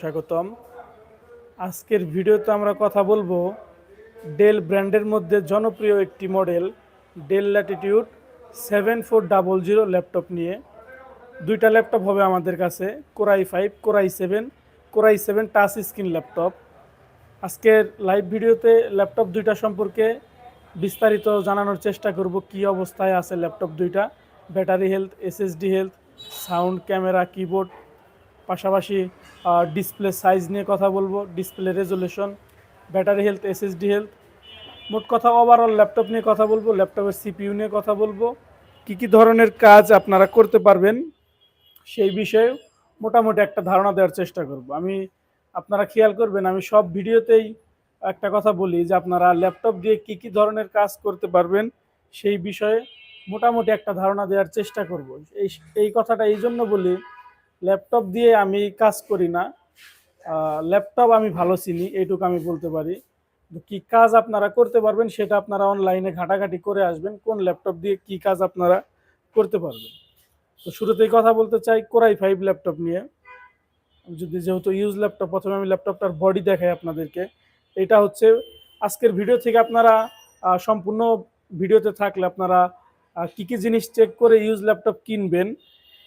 স্বাগতম। আজকের ভিডিওতে আমরা কথা বলব ডেল ব্র্যান্ডের মধ্যে জনপ্রিয় একটি model, Dell Latitude seven four double zero laptop নিয়ে। দুইটা ল্যাপটপ হবে আমাদের কাছে, core i five, core i seven core i seven touch screen laptop. আজকের লাইভ ভিডিওতে ল্যাপটপ দুইটা সম্পর্কে বিস্তারিত জানানোর চেষ্টা করব, কি অবস্থায় আছে ল্যাপটপ দুইটা, battery health SSD health sound camera keyboard পাশাপাশি ডিসপ্লে সাইজ নিয়ে কথা বলব display resolution battery health SSD health মোট কথা ওভারঅল ল্যাপটপ নিয়ে কথা বলব ল্যাপটপের সিপিইউ নিয়ে কথা বলব, কি কি ধরনের কাজ আপনারা করতে পারবেন সেই বিষয়ে মোটামুটি একটা ধারণা দেওয়ার চেষ্টা করব। আমি, আপনারা খেয়াল করবেন, আমি সব ভিডিওতেই একটা কথা বলি যে আপনারা ল্যাপটপ দিয়ে কি কি ধরনের কাজ করতে পারবেন সেই বিষয়ে মোটামুটি একটা ধারণা দেওয়ার চেষ্টা করব। এই এই কথাটা এই জন্য বলি ল্যাপটপ দিয়ে আমি কাজ করি না। ল্যাপটপ আমি ভালো চিনি, এইটুকু আমি বলতে পারি। কি কাজ আপনারা করতে পারবেন সেটা আপনারা অনলাইনে ঘাটাঘাটি করে আসবেন, কোন ল্যাপটপ দিয়ে কি কাজ আপনারা করতে পারবেন। তো শুরুতেই কথা বলতে চাই কোরাই ফাইভ ল্যাপটপ নিয়ে। যদি যেহেতু ইউজ ল্যাপটপ, প্রথমে আমি ল্যাপটপটার বডি দেখাই আপনাদেরকে। এটা হচ্ছে আজকের ভিডিও থেকে আপনারা সম্পূর্ণ ভিডিওতে থাকলে আপনারা কি কি জিনিস চেক করে ইউজ ল্যাপটপ কিনবেন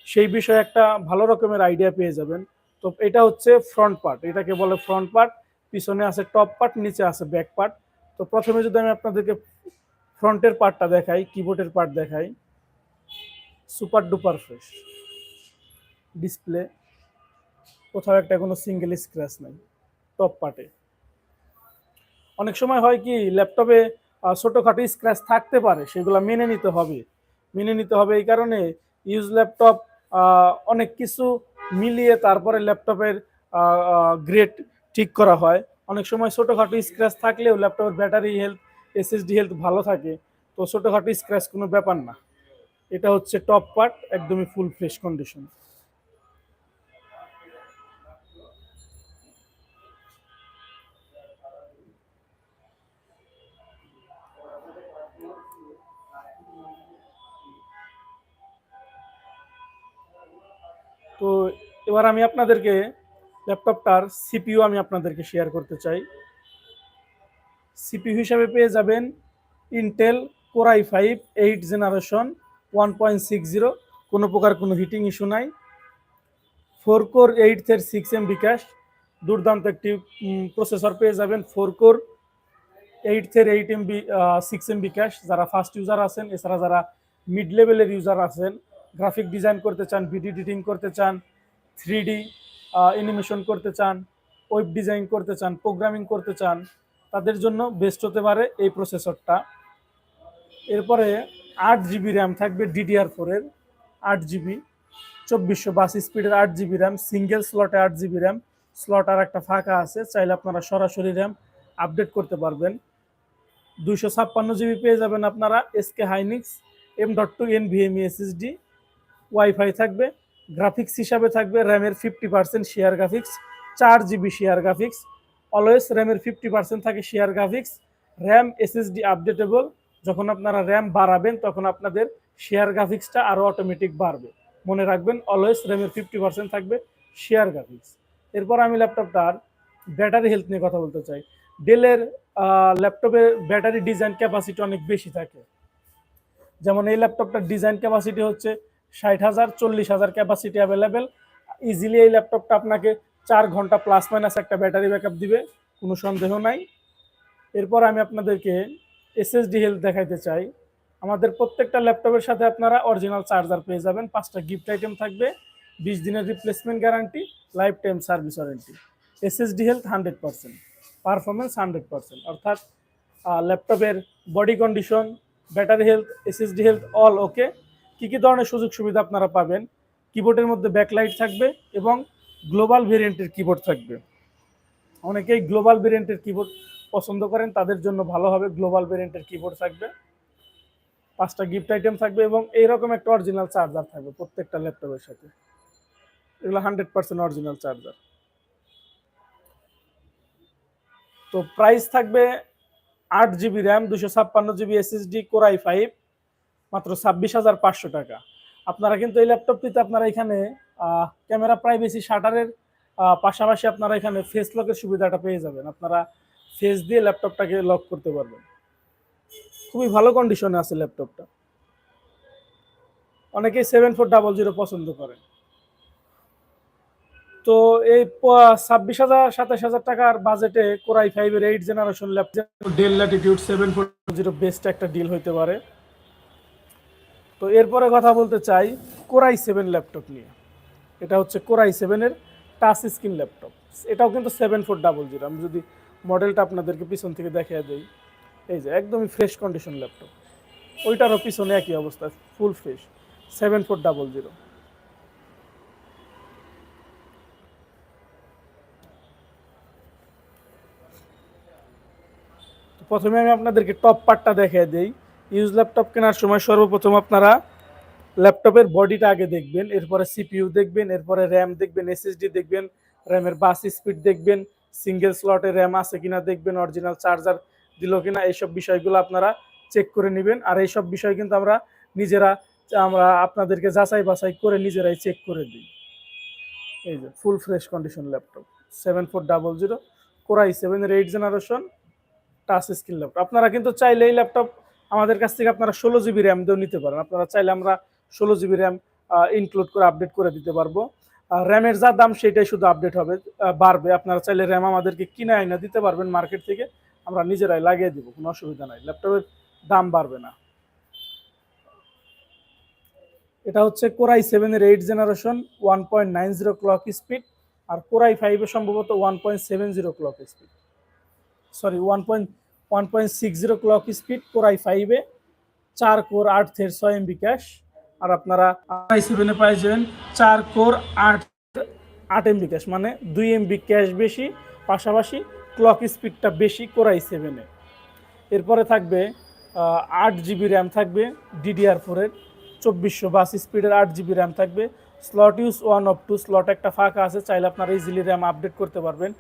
সেই বিষয়ে একটা ভালো রকমের আইডিয়া পেয়ে যাবেন। তো এটা হচ্ছে ফ্রন্ট পার্ট এটাকে বলে ফ্রন্ট পার্ট পিছনে আছে টপ পার্ট নিচে আছে ব্যাক পার্ট তো প্রথমে যদি আমি আপনাদেরকে ফ্রন্টের পার্টটা দেখাই কিবোর্ডের পার্ট দেখাই সুপার ডুপার ফ্রেশ ডিসপ্লে কোথাও একটা কোনো সিঙ্গেল স্ক্র্যাচ নাই টপ পার্টে অনেক সময় হয় কি ল্যাপটপে ছোটোখাটো স্ক্র্যাচ থাকতে পারে, সেগুলো মেনে নিতে হবে। মেনে নিতে হবে এই কারণে ইউজ ল্যাপটপ অনেক কিছু মিলিয়ে তারপরে ল্যাপটপের গ্রেড ঠিক করা হয়। অনেক সময় ছোটোখাটো স্ক্র্যাচ থাকলেও ল্যাপটপের ব্যাটারি হেলথ এসএসডি হেলথ ভালো থাকে, তো ছোটোখাটো স্ক্র্যাচ কোনো ব্যাপার না। এটা হচ্ছে টপ পার্ট একদমই ফুল ফ্রেশ কন্ডিশন তো এবার আমি আপনাদেরকে ল্যাপটপটার সিপিইউ আমি আপনাদেরকে শেয়ার করতে চাই। সিপিইউ হিসাবে পেয়ে যাবেন Intel core i five eight generation one point six zero কোনো প্রকার কোনো হিটিং ইস্যু নাই। ফোর কোর এইটের সিক্স এম বিকাশ দুর্দান্ত একটি প্রসেসর পেয়ে যাবেন ফোর কোর এইটের eight M B six M B cache যারা ফার্স্ট ইউজার আছেন, এছাড়া যারা মিড লেভেলের ইউজার আছেন গ্রাফিক ডিজাইন করতে চান ভিডিও এডিটিং করতে চান থ্রি ডি অ্যানিমেশন করতে চান ওয়েব ডিজাইন করতে চান প্রোগ্রামিং করতে চান, তাদের জন্য বেস্ট হতে পারে এই প্রসেসরটা এরপরে আট জিবি র্যাম থাকবে ডিডিআর ফোরের আট জিবি চব্বিশশো বাস স্পিডের আট জিবি র্যাম সিঙ্গেল স্লটে আট জিবি র্যাম স্লট আর একটা ফাঁকা আছে, চাইলে আপনারা সরাসরি র্যাম আপডেট করতে পারবেন। দুইশো ছাপ্পান্ন জিবি পেয়ে যাবেন আপনারা SK Hynix M dot two NVMe SSD wifi থাকবে গ্রাফিক্স হিসাবে থাকবে র্যামের ফিফটি পার্সেন্ট শেয়ার গ্রাফিক্স চার জিবি শেয়ার গ্রাফিক্স অলওয়েজ র্যামের ফিফটি পার্সেন্ট থাকে share graphics RAM SSD updatable যখন আপনারা র্যাম বাড়াবেন তখন আপনাদের শেয়ার গ্রাফিক্সটা আরও অটোমেটিক বাড়বে। মনে রাখবেন অলওয়েজ র্যামের ফিফটি পার্সেন্ট থাকবে শেয়ার গ্রাফিক্স এরপর আমি ল্যাপটপটার ব্যাটারি হেলথ নিয়ে কথা বলতে চাই। ডেলের ল্যাপটপের ব্যাটারি ডিজাইন ক্যাপাসিটি অনেক বেশি থাকে। যেমন এই ল্যাপটপটার ডিজাইন ক্যাপাসিটি হচ্ছে ষাট হাজার, চল্লিশ হাজার ক্যাপাসিটি অ্যাভেলেবেল ইজিলি এই ল্যাপটপটা আপনাকে চার ঘণ্টা প্লাস মাইনাস একটা ব্যাটারি ব্যাকআপ দিবে, কোনো সন্দেহ নাই। এরপর আমি আপনাদেরকে এসএসডি হেলথ দেখাইতে চাই। আমাদের প্রত্যেকটা ল্যাপটপের সাথে আপনারা অরিজিনাল চার্জার পেয়ে যাবেন, পাঁচটা গিফট আইটেম থাকবে, বিশ দিনের replacement guarantee lifetime service warranty SSD health hundred percent performance hundred percent অর্থাৎ ল্যাপটপের body condition battery health SSD health all okay কী কী ধরনের সুযোগ সুবিধা আপনারা পাবেন? কিবোর্ডের মধ্যে ব্যাকলাইট থাকবে এবং গ্লোবাল ভেরিয়েন্টের কিবোর্ড থাকবে। অনেকেই গ্লোবাল ভেরিয়েন্টের কিবোর্ড পছন্দ করেন, তাদের জন্য ভালো হবে গ্লোবাল ভেরিয়েন্টের কিবোর্ড থাকবে। পাঁচটা গিফট আইটেম থাকবে এবং এইরকম একটা অরিজিনাল চার্জার থাকবে প্রত্যেকটা ল্যাপটপের সাথে। এগুলো হান্ড্রেড পার্সেন্ট অরিজিনাল চার্জার তো প্রাইস থাকবে আট জিবি র্যাম দুশো ছাপ্পান্ন জিবি এসএসডি কোরাই ফাইভ মাত্র ছাব্বিশ হাজার পাঁচশো টাকা। আপনারা কিন্তু এই ল্যাপটপটিতে আপনারা এখানে ক্যামেরা প্রাইভেসি শাটারের পাশাপাশি আপনারা এখানে ফেস লকের সুবিধাটা পেয়ে যাবেন। আপনারা ফেস দিয়ে ল্যাপটপটাকে লক করতে পারবেন। খুবই ভালো কন্ডিশনে আছে ল্যাপটপটা। অনেকেই সেভেন ফোর ডাবল জিরো পছন্দ করেন তো এই ছাব্বিশ হাজার সাতাশ হাজার টাকার বাজেটে কোরাই ফাইভের eight generation laptop. Dell Latitude seven four zero best একটা ডিল হইতে পারে। তো এরপরে কথা বলতে চাই কোরাই সেভেন ল্যাপটপ নিয়ে। এটা হচ্ছে কোরাই সেভেনের টাচ স্ক্রিন ল্যাপটপ এটাও কিন্তু সেভেন ফোর ডাবল জিরো আমি যদি মডেলটা আপনাদেরকে পিছন থেকে দেখিয়ে দিই, এই যে একদমই ফ্রেশ কন্ডিশন ল্যাপটপ ওইটারও পিছনে একই অবস্থা full fresh seven four double zero প্রথমে আমি আপনাদেরকে টপ পার্টটা দেখিয়ে দিই। ইউজ ল্যাপটপ কেনার সময় সর্বপ্রথম আপনারা ল্যাপটপের বডিটা আগে দেখবেন, এরপরে সিপিইউ দেখবেন, এরপরে র্যাম দেখবেন, এসএসডি দেখবেন, র্যামের বাস স্পিড দেখবেন, সিঙ্গেল স্লটে র্যাম আছে কিনা দেখবেন, অরিজিনাল চার্জার দিল কিনা, এইসব বিষয়গুলো আপনারা চেক করে নেবেন। আর এইসব বিষয় কিন্তু আমরা নিজেরা, আমরা আপনাদেরকে যাচাই বাছাই করে নিজেরাই চেক করে দিই। এই যে full fresh condition laptop, seven four double zero, Core i সেভেনের eight generation, touch screen laptop. আপনারা কিন্তু চাইলে এই ল্যাপটপ আমাদের কাছ থেকে আপনারা ষোলো জিবি র্যাম দিয়েও নিতে পারেন। আপনারা চাইলে আমরা ষোলো জিবি র্যাম ইনক্লুড করে আপডেট করে দিতে পারব। র্যামের যা দাম, সেটাই শুধু আপডেট হবে বাড়বে। আপনারা চাইলে র্যাম আমাদেরকে কিনে আইনা দিতে পারবেন মার্কেট থেকে। আমরা নিজেরাই লাগিয়ে দিব, কোনো অসুবিধা নাই। ল্যাপটপের দাম বাড়বে না। এটা হচ্ছে কোরাই সেভেনের eight generation one point nine zero clock speed আর কোরাই ফাইভে সম্ভবত one point seven zero clock speed sorry one point one point six zero clock speed Core i ফাইভে চার কোর আট থের ছয় এমবি ক্যাশ আর আপনারা আই সেভেনে পাই যাবেন চার কোর আট আট এমবি ক্যাশ মানে দুই এমবি ক্যাশ বেশি, পাশাপাশি ক্লক স্পিডটা বেশি কোরাই সেভেনে এরপরে থাকবে আট জিবি র্যাম থাকবে ডিডিআর ফোরের চব্বিশশো বাস স্পিডের আট জিবি র্যাম থাকবে। Slot use one of two slot একটা ফাঁকা আছে, চাইলে আপনারা ইজিলি র্যাম আপডেট করতে পারবেন।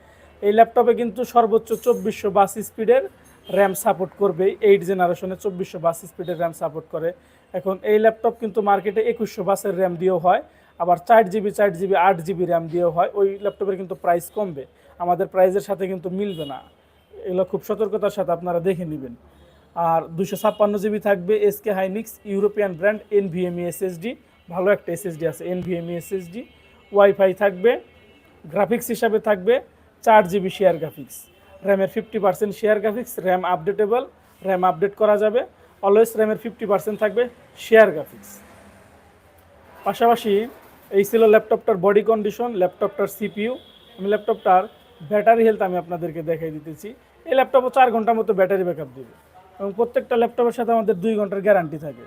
এই ল্যাপটপে কিন্তু সর্বোচ্চ চব্বিশশো বাস স্পিডের র্যাম সাপোর্ট করবে এইট জেনারেশনে চব্বিশশো বাস স্পিডের র্যাম সাপোর্ট করে। এখন এই ল্যাপটপ কিন্তু মার্কেটে একুশশো বাসের র্যাম দিয়েও হয়, আবার চার জিবি চার জিবি আট জিবি র্যাম দিয়েও হয়। ওই ল্যাপটপের কিন্তু প্রাইস কমবে, আমাদের প্রাইসের সাথে কিন্তু মিলবে না। এগুলো খুব সতর্কতার সাথে আপনারা দেখে নেবেন। আর দুশো ছাপ্পান্ন জিবি থাকবে SK Hynix European brand N NVMe SSD ভালো একটা এসএসডি আছে এন এনভিএমই এসএসডি ওয়াইফাই থাকবে গ্রাফিক্স হিসাবে থাকবে, চার জিবি শেয়ার গ্রাফিক্স র্যামের fifty percent share graphics RAM updatable RAM update করা যাবে। অলওয়েজ র্যামের ফিফটি পার্সেন্ট থাকবে শেয়ার গ্রাফিক্স পাশাপাশি এই ছিল ল্যাপটপটার বডি কন্ডিশন ল্যাপটপটার সিপিইউ আমি ল্যাপটপটার ব্যাটারি হেলথ আমি আপনাদেরকে দেখাই দিতেছি। এই ল্যাপটপও চার ঘণ্টার মতো ব্যাটারি ব্যাকআপ দেবে এবং প্রত্যেকটা ল্যাপটপের সাথে আমাদের দুই ঘণ্টার গ্যারান্টি থাকে।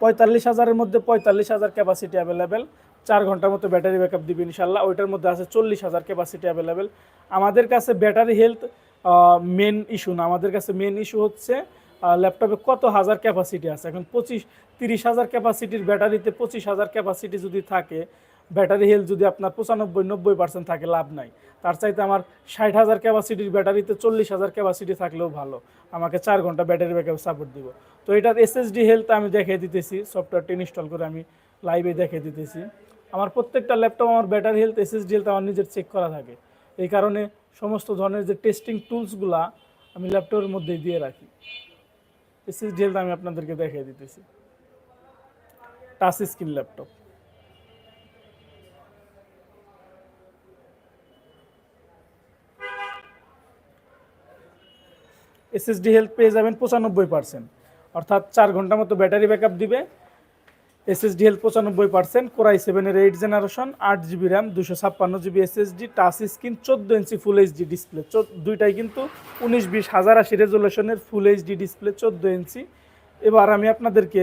পঁয়তাল্লিশ হাজারের মধ্যে পঁয়তাল্লিশ হাজার ক্যাপাসিটি অ্যাভেলেবেল চার ঘণ্টার মতো ব্যাটারি ব্যাকআপ দিবে ইনশাল্লাহ। ওইটার মধ্যে আছে চল্লিশ হাজার ক্যাপাসিটি অ্যাভেলেবেল আমাদের কাছে ব্যাটারি হেলথ মেন ইস্যু না। আমাদের কাছে মেন ইস্যু হচ্ছে ল্যাপটপে কত হাজার ক্যাপাসিটি আছে। এখন পঁচিশ, তিরিশ হাজার ক্যাপাসিটির ব্যাটারিতে পঁচিশ হাজার ক্যাপাসিটি যদি থাকে ব্যাটারি হেলথ যদি আপনার পঁচানব্বই, নব্বই পার্সেন্ট থাকে, লাভ নাই। তার চাইতে আমার ষাট হাজার ক্যাপাসিটির ব্যাটারিতে চল্লিশ হাজার ক্যাপাসিটি থাকলেও ভালো। আমাকে চার ঘণ্টা ব্যাটারি ব্যাকআপ সাপোর্ট দিব। তো এটার এসএসডি হেলথ আমি দেখিয়ে দিতেছি সফটওয়্যারটি ইনস্টল করে আমি লাইভে দেখিয়ে দিতেছি। আমার প্রত্যেকটা ল্যাপটপ আমার ব্যাটারি হেলথ এসএসডি হেলথ আমার নিজের চেক করা থাকে। এই কারণে সমস্ত ধরনের যে টেস্টিং টুলসগুলা আমি ল্যাপটপের মধ্যে দিয়ে রাখি। এসএসডি হেলথ আমি আপনাদেরকে দেখিয়ে দিতেছি। Touch screen laptop SSD health পেয়ে যাবেন পঁচানব্বই পার্সেন্ট অর্থাৎ চার ঘণ্টা মতো ব্যাটারি ব্যাকআপ দিবে। এসএসডি হেলথ পঁচানব্বই পার্সেন্ট কোরাই সেভেনের এইট জেনারেশন আট জিবি র্যাম দুশো ছাপ্পান্ন জিবি এসএসডি টাচ স্ক্রিন চোদ্দ ইঞ্চি ফুল এইচডি ডিসপ্লে দুইটাই কিন্তু উনিশ বিশ হাজার আশি রেজুলেশনের ফুল এইচডি ডিসপ্লে চোদ্দ ইঞ্চি এবার আমি আপনাদেরকে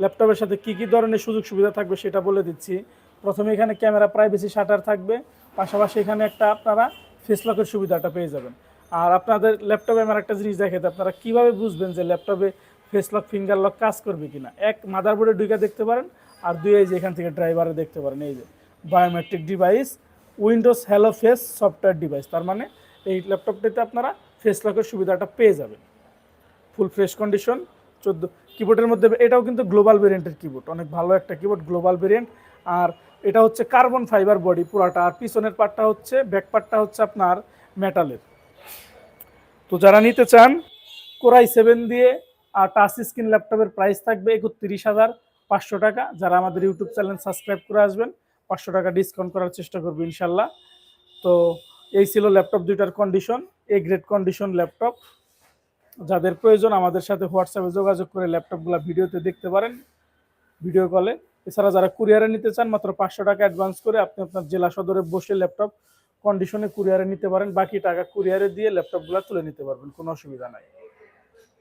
ল্যাপটপের সাথে কী কী ধরনের সুযোগ সুবিধা থাকবে সেটা বলে দিচ্ছি। প্রথমে এখানে ক্যামেরা প্রাইভেসি শাটার থাকবে, পাশাপাশি এখানে একটা আপনারা ফেস লকের সুবিধাটা পেয়ে যাবেন। আর আপনাদের ল্যাপটপে আমার একটা জিনিস দেখাতে আপনারা কীভাবে বুঝবেন যে ল্যাপটপে ফেস লক ফিঙ্গার লক কাজ করবে কিনা? এক মাদারবোর্ডে দুইটা দেখতে পারেন, আর দুই এই যে এখান থেকে ড্রাইভারে দেখতে পারেন, এই যে biometric device Windows Hello face software device তার মানে এই ল্যাপটপটিতে আপনারা ফেস লকের সুবিধাটা পেয়ে যাবেন। ফুল ফ্রেশ কন্ডিশন চোদ্দ কিবোর্ডের মধ্যে, এটাও কিন্তু গ্লোবাল ভেরিয়েন্টের কিবোর্ড অনেক ভালো একটা কিবোর্ড গ্লোবাল ভেরিয়েন্ট আর এটা হচ্ছে কার্বন ফাইবার বডি পুরাটা, আর পিছনের পার্টটা হচ্ছে ব্যাক পার্টটা হচ্ছে আপনার মেটালের তো যারা নিতে চান কোরাই সেভেন দিয়ে আর টাচ স্ক্রিন ল্যাপটপের প্রাইস থাকবে একত্রিশ হাজার পাঁচশো টাকা। যারা আমাদের ইউটিউব চ্যানেল সাবস্ক্রাইব করে আসবেন, পাঁচশো টাকা ডিসকাউন্ট করার চেষ্টা করব ইনশাল্লাহ। তো এই ছিল ল্যাপটপ দুইটার condition A grade condition laptop যাদের প্রয়োজন আমাদের সাথে হোয়াটসঅ্যাপে যোগাযোগ করে ল্যাপটপগুলো ভিডিওতে দেখতে পারেন ভিডিও কলে এছাড়া যারা কুরিয়ারে নিতে চান, মাত্র পাঁচশো টাকা অ্যাডভান্স করে আপনি আপনার জেলা সদরে বসে ল্যাপটপ কন্ডিশনে কুরিয়ারে নিতে পারেন। বাকি টাকা কুরিয়ারে দিয়ে ল্যাপটপগুলো তুলে নিতে পারবেন, কোনো অসুবিধা নাই।